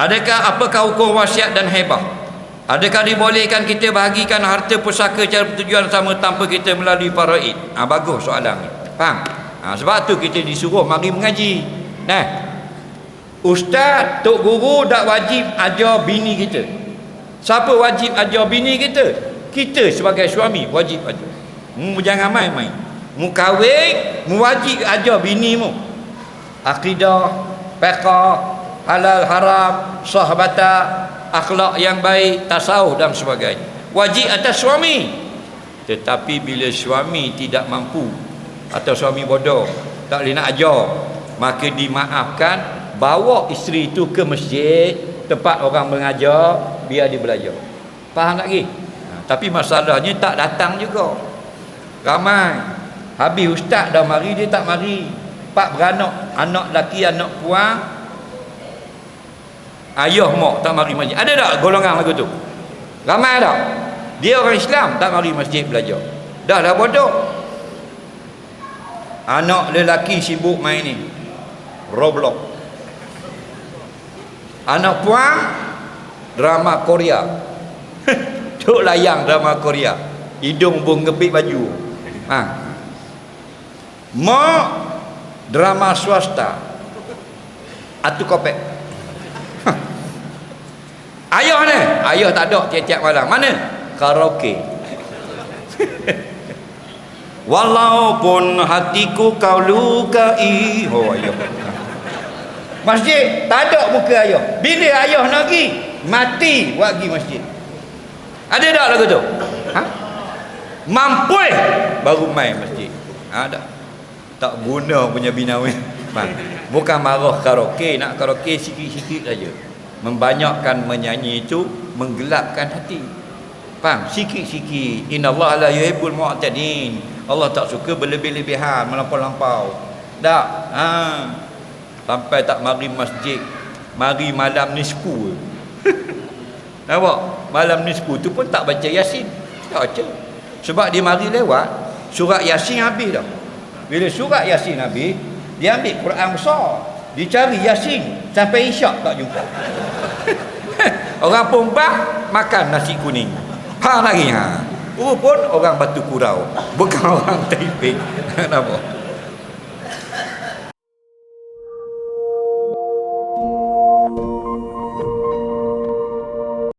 Adakah apakah hukum wasiat dan hebah? Adakah dibolehkan kita bahagikan harta pusaka cara pertujuan sama tanpa kita melalui paraid? Ah ha, bagus soalan ni. Faham? Ha, sebab tu kita disuruh mari mengaji. Nah. Ustaz, tok guru tak wajib ajar bini kita. Siapa wajib ajar bini kita? Kita sebagai suami wajib ajar. Mu jangan main-main. Mu kahwin, mu wajib ajar bini mu. Akidah, fiqh, halal haram, sahabata, akhlak yang baik, tasawuf dan sebagainya. Wajib atas suami. Tetapi bila suami tidak mampu atau suami bodoh, tak boleh nak ajar, maka dimaafkan bawa isteri itu ke masjid tempat orang mengajar biar dia belajar. Faham tak lagi? Ha, tapi masalahnya tak datang juga. Ramai. Habis ustaz dah mari dia tak mari. Pak beranak, anak laki, anak puan. Ayah mak tak mari masjid. Ada tak golongan lagu tu? Ramai tak? Dia orang Islam tak mari masjid belajar. Dah dah bodoh. Anak lelaki sibuk main ni. Roblox. Anak puan drama Korea. Tok layang drama Korea. Hidung pun ngepit baju. Ha. Mak drama swasta. Atu kopek. Ha. Ayah ni, ayah tak ada tiap-tiap malam. Mana? Karaoke. Walaupun hatiku kau lukai. Oh ayah. Masjid tak ada muka ayah. Bila ayah nak pergi, mati buat pergi masjid. Ada tak lagu tu? Ha? Mampu baru main masjid. Ada. Tak guna punya binawi. Bukan marah karaoke, nak karaoke sikit-sikit saja. Membanyakkan menyanyi itu menggelapkan hati. Faham? Sikit-sikit. Innallaha la yuhibbul mu'tadin. Allah tak suka berlebih-lebihan, melampau-lampau. Tak. Ha. Sampai tak mari masjid. Mari malam nisfu. Nampak? Malam nisfu tu pun tak baca Yasin. Tak baca. Sebab dia mari lewat, surat Yasin habis dah. Bila surat Yasin habis, dia ambil Quran besar. Dia cari Yasin sampai Isyak tak jumpa. orang Pombah makan nasi kuning. Ha lagi ha. Pun orang Batu Kurau. Bukan orang Taiping. Nampak?